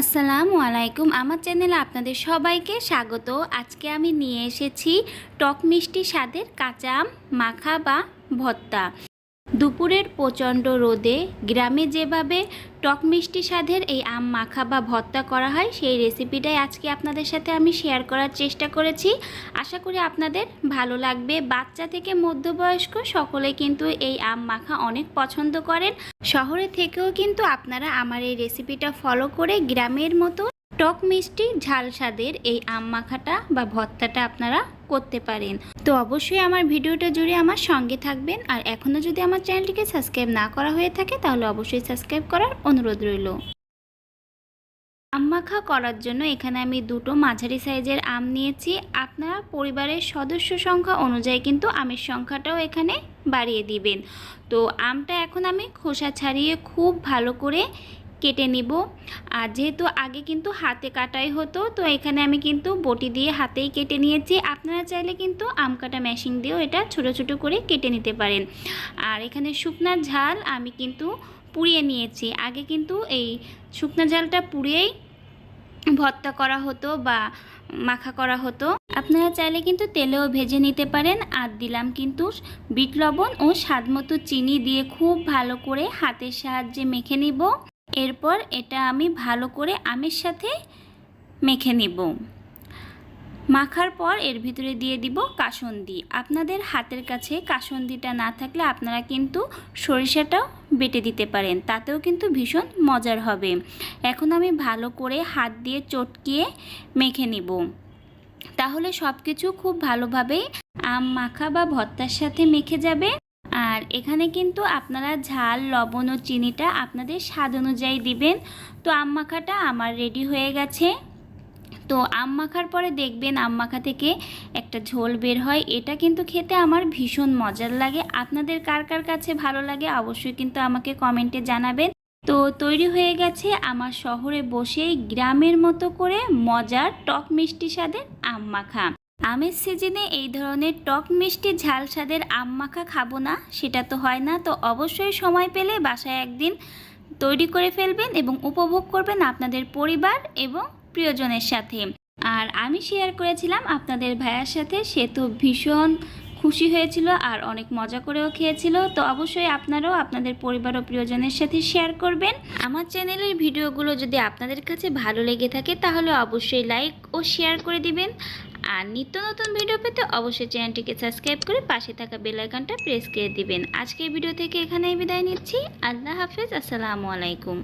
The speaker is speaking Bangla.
আসসালামু আলাইকুম। আমার চ্যানেলে আপনাদের সবাইকে স্বাগত। আজকে আমি নিয়ে এসেছি টক মিষ্টি স্বাদের কাঁচা মাখা বা ভর্তা। দুপুরের প্রচণ্ড রোদে গ্রামে যেভাবে টক মিষ্টি স্বাদের এই আম মাখা বা ভর্তা করা হয়, সেই রেসিপিটাই আজকে আপনাদের সাথে আমি শেয়ার করার চেষ্টা করেছি। আশা করি আপনাদের ভালো লাগবে। বাচ্চা থেকে মধ্যবয়স্ক সকলে কিন্তু এই আম মাখা অনেক পছন্দ করেন। শহরে থেকেও কিন্তু আপনারা আমার এই রেসিপিটা ফলো করে গ্রামের মতো টক মিষ্টি ঝাল স্বাদের এই আম মাখাটা বা ভর্তাটা আপনারা করতে পারেন। তো অবশ্যই আমার ভিডিওটা জুড়ে আমার সঙ্গে থাকবেন। আর এখনও যদি আমার চ্যানেলটিকে সাবস্ক্রাইব না করা হয়ে থাকে, তাহলে অবশ্যই সাবস্ক্রাইব করার অনুরোধ রইল। আম মাখা করার জন্য এখানে আমি দুটো মাঝারি সাইজের আম নিয়েছি। আপনারা পরিবারের সদস্য সংখ্যা অনুযায়ী কিন্তু আমের সংখ্যাটাও এখানে বাড়িয়ে দিবেন। তো আমটা এখন আমি খোসা ছাড়িয়ে খুব ভালো করে কেটে নিব। আর যেহেতু আগে কিন্তু হাতে কাটাই হতো, তো এখানে আমি কিন্তু বটি দিয়ে হাতেই কেটে নিয়েছি। আপনারা চাইলে কিন্তু আম কাটা মেশিন দিয়েও এটা ছোট ছোট করে কেটে নিতে পারেন। আর এখানে শুকনার ঝাল আমি কিন্তু পুড়িয়ে নিয়েছি। আগে কিন্তু এই শুকনা ঝালটা পুড়িয়েই ভর্তা করা হতো বা মাখা করা হতো। আপনারা চাইলে কিন্তু তেলেও ভেজে নিতে পারেন। আর দিলাম কিন্তু বিট লবণ ও স্বাদ চিনি দিয়ে খুব ভালো করে হাতের সাহায্যে মেখে নিব। এরপর এটা আমি ভালো করে আমের সাথে মেখে নিব। মাখার পর এর ভিতরে দিয়ে দিব কাসন্দি। আপনাদের হাতের কাছে কাসন্দিটা না থাকলে আপনারা কিন্তু সরিষাটাও বেটে দিতে পারেন, তাতেও কিন্তু ভীষণ মজার হবে। এখন আমি ভালো করে হাত দিয়ে চটকিয়ে মেখে নিব। তাহলে সব কিছু খুব ভালোভাবে আম মাখা বা ভর্তার সাথে মেখে যাবে। আর এখানে কিন্তু আপনারা ঝাল, লবণ ও চিনিটা আপনাদের স্বাদ অনুযায়ী দিবেন। তো আম মাখাটা আমার রেডি হয়ে গেছে। তো আম মাখার পরে দেখবেন আম মাখা থেকে একটা ঝোল বের হয়। এটা কিন্তু খেতে আমার ভীষণ মজার লাগে। আপনাদের কার কার কাছে ভালো লাগে অবশ্যই কিন্তু আমাকে কমেন্টে জানাবেন। তো তৈরি হয়ে গেছে আমার শহরে বসেই গ্রামের মতো করে মজার টক মিষ্টি স্বাদের আম মাখা। আমের সিজনে এই ধরনের টক মিষ্টি ঝাল স্বাদের আম মাখা খাব না, সেটা তো হয় না। তো অবশ্যই সময় পেলে বাসায় একদিন তৈরি করে ফেলবেন এবং উপভোগ করবেন আপনাদের পরিবার এবং প্রিয়জনের সাথে। আর আমি শেয়ার করেছিলাম আপনাদের ভাইয়ার সাথে, সে তো ভীষণ খুশি হয়েছিল আর অনেক মজা করেও খেয়েছিল। তো অবশ্যই আপনারাও আপনাদের পরিবার ও প্রিয়জনের সাথে শেয়ার করবেন। আমার চ্যানেলের ভিডিওগুলো যদি আপনাদের কাছে ভালো লেগে থাকে, তাহলে অবশ্যই লাইক ও শেয়ার করে দিবেন। আর নিত্য নতুন ভিডিও পেতে অবশ্যই চ্যানেলটিকে সাবস্ক্রাইব করে পাশে থাকা বেল আইকনটা প্রেস করে দিবেন। আজকের ভিডিও থেকে এখানেই বিদায় নিচ্ছি। আল্লাহ হাফেজ, আসসালামু আলাইকুম।